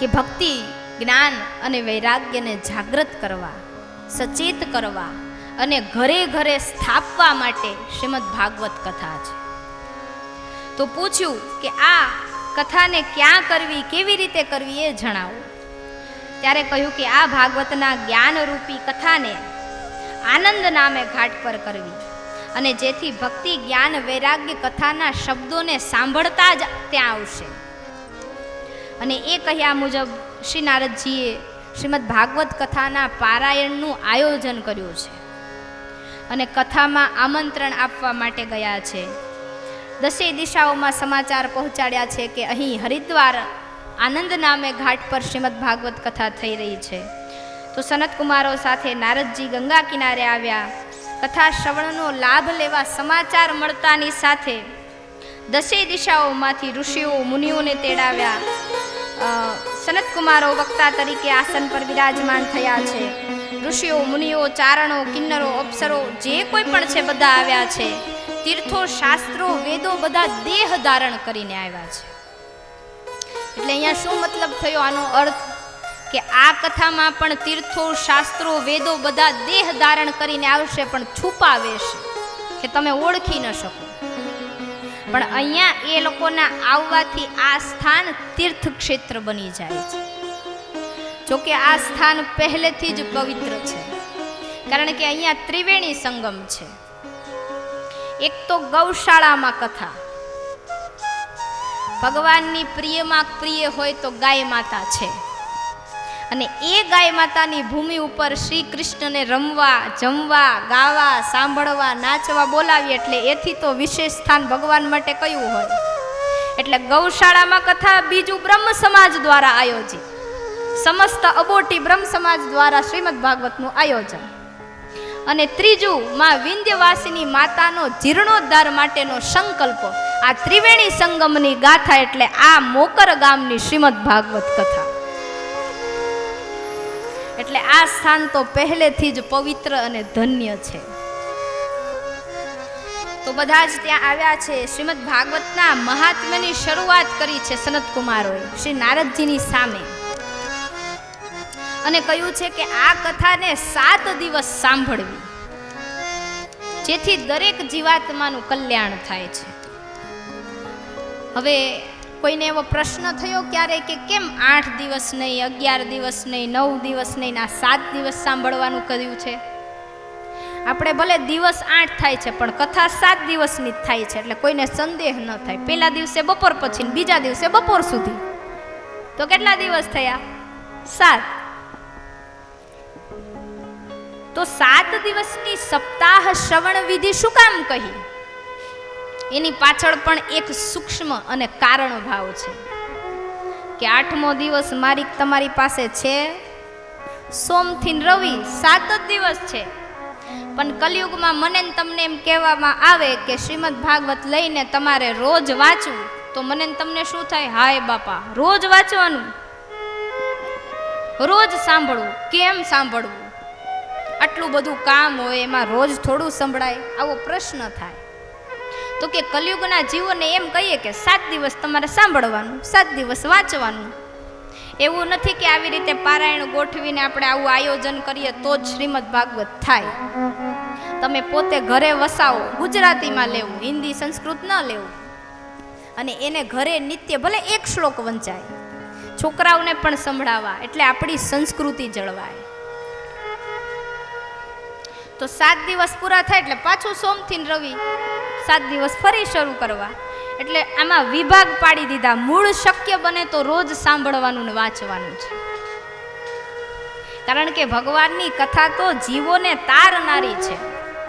કે ભક્તિ, જ્ઞાન અને વૈરાગ્યને જાગૃત કરવા, સચેત કરવા અને ઘરે ઘરે સ્થાપવા માટે શ્રીમદ ભાગવત કથા છે. તો પૂછ્યું કે આ કથાને ક્યાં કરવી, કેવી રીતે કરવી એ જણાવો. ત્યારે કહ્યું કે આ ભાગવતના જ્ઞાનરૂપી કથાને આનંદ નામે ઘાટ પર કરવી અને જેથી ભક્તિ, જ્ઞાન, વૈરાગ્ય કથાના શબ્દોને સાંભળતા જ ત્યાં આવશે. અને એ કહ્યા મુજબ શ્રી નારદજીએ શ્રીમદ ભાગવત કથાના પારાયણનું આયોજન કર્યું છે અને કથામાં આમંત્રણ આપવા માટે ગયા છે. દસે દિશાઓમાં સમાચાર પહોંચાડ્યા છે કે અહીં હરિદ્વાર આનંદ નામે ઘાટ પર શ્રીમદ ભાગવત કથા થઈ રહી છે. તો સનત કુમારો સાથે નારદજી ગંગા કિનારે આવ્યા. કથા શ્રવણનો લાભ લેવા સમાચાર મળતાની સાથે દસે દિશાઓમાંથી ઋષિઓ, મુનિઓને તેડાવ્યા. અ, સનત કુમારો વક્તા તરીકે આસન પર વિરાજમાન થયા છે. ઋષિઓ મુનિઓ ચારણો કિન્નરો અપ્સરો જે કોઈ પણ છે બધા આવ્યા છે. તીર્થો શાસ્ત્રો વેદો બધા દેહ ધારણ કરીને આવ્યા છે. એટલે અહીંયા શું મતલબ થયો? આનો અર્થ કે આ કથામાં પણ તીર્થો શાસ્ત્રો વેદો બધા દેહ ધારણ કરીને આવશે પણ છુપાવે છે. કે તમે ઓળખી ન શકો. પણ અહીંયા એ લોકોના આવવાથી આ સ્થાન તીર્થ ક્ષેત્ર બની જાય છે. જોકે આ સ્થાન પહેલેથી જ પવિત્ર છે. કારણ કે અહીંયા ત્રિવેણી સંગમ છે. એક તો ગૌશાળામાં કથા. ભગવાનની પ્રિયમાં પ્રિય હોય તો ગાય માતા છે. અને એ ગાય માતાની ભૂમિ ઉપર શ્રી કૃષ્ણને રમવા, જમવા, ગાવા, સાંભળવા, નાચવા બોલાવી એટલે એથી તો વિશેષ સ્થાન ભગવાન માટે કયું હોય? એટલે ગૌશાળામાં કથા બીજું બ્રહ્મ સમાજ દ્વારા આયોજિત. સમસ્ત અબોટી બ્રહ્મ સમાજ દ્વારા શ્રીમદ ભાગવતનું આયોજન. અને ત્રીજું, માં વિંધ્યવાસીની માતાનો જીર્ણોદ્ધાર માટેનો સંકલ્પ. આ ત્રિવેણી સંગમની ગાથા એટલે આ મોકર ગામની શ્રીમદ ભાગવત કથા. એટલે આ સ્થાન તો પહેલેથી જ પવિત્ર અને ધન્ય છે. તો બધા જ ત્યાં આવ્યા છે. શ્રીમદ ભાગવતના મહાત્મ્યની શરૂઆત કરી છે સનત કુમારોએ, શ્રી નારદજીની સામે. અને કહ્યું છે કે આ કથાને સાત દિવસ સાંભળવી, જેથી દરેક જીવાત્માનું કલ્યાણ થાય છે. હવે કોઈને એવો પ્રશ્ન થયો ક્યારે કે કેમ આઠ દિવસ નહીં, અગિયાર દિવસ નહીં, નવ દિવસ નહીં, ના સાત દિવસ સાંભળવાનું કર્યું છે? આપણે ભલે દિવસ આઠ થાય છે, પણ કથા સાત દિવસની જ થાય છે, એટલે કોઈને સંદેહ ન થાય. પહેલા દિવસે બપોર પછી બીજા દિવસે બપોર સુધી. તો કેટલા દિવસ થયા? સાત. તો સાત દિવસની સપ્તાહ શ્રવણ વિધિ શું કામ કહી? એની પાછળ પણ એક સૂક્ષ્મ અને કારણ ભાવ છે કે આઠમો દિવસ મારી તમારી પાસે છે. સોમથી રવિ સાત જ દિવસ છે. પણ કલયુગમાં મને તમને એમ કહેવામાં આવે કે શ્રીમદ ભાગવત લઈને તમારે રોજ વાંચવું, તો મને તમને શું થાય? હાય બાપા, રોજ વાંચવાનું. રોજ સાંભળવું. કેમ સાંભળવું? આટલું બધું કામ હોય એમાં રોજ થોડું સંભળાય? આવો પ્રશ્ન થાય. તો કે કલયુગના જીવોને એમ કહીએ કે સાત દિવસ તમારે સાંભળવાનું, સાત દિવસ વાંચવાનું. એવું નથી કે આવી રીતે પારાયણ ગોઠવીને આપણે આવું આયોજન કરીએ તો જ શ્રીમદ ભાગવત થાય. તમે પોતે ઘરે વસાવો, ગુજરાતીમાં લેવું, હિન્દી સંસ્કૃત ન લેવું. અને એને ઘરે નિત્ય ભલે એક શ્લોક વંચાય. છોકરાઓને પણ સંભળાવા, એટલે આપણી સંસ્કૃતિ જળવાય. તો સાત દિવસ પૂરા થાય એટલે પાછું સોમથી રવિ. સાત દિવસ ફરી શરૂ કરવા. એટલે આમાં વિભાગ પાડી દીધા. મૂળ શક્ય બને તો રોજ સાંભળવાનું ને વાંચવાનું છે. કારણ કે ભગવાનની કથા તો જીવોને તારનારી છે.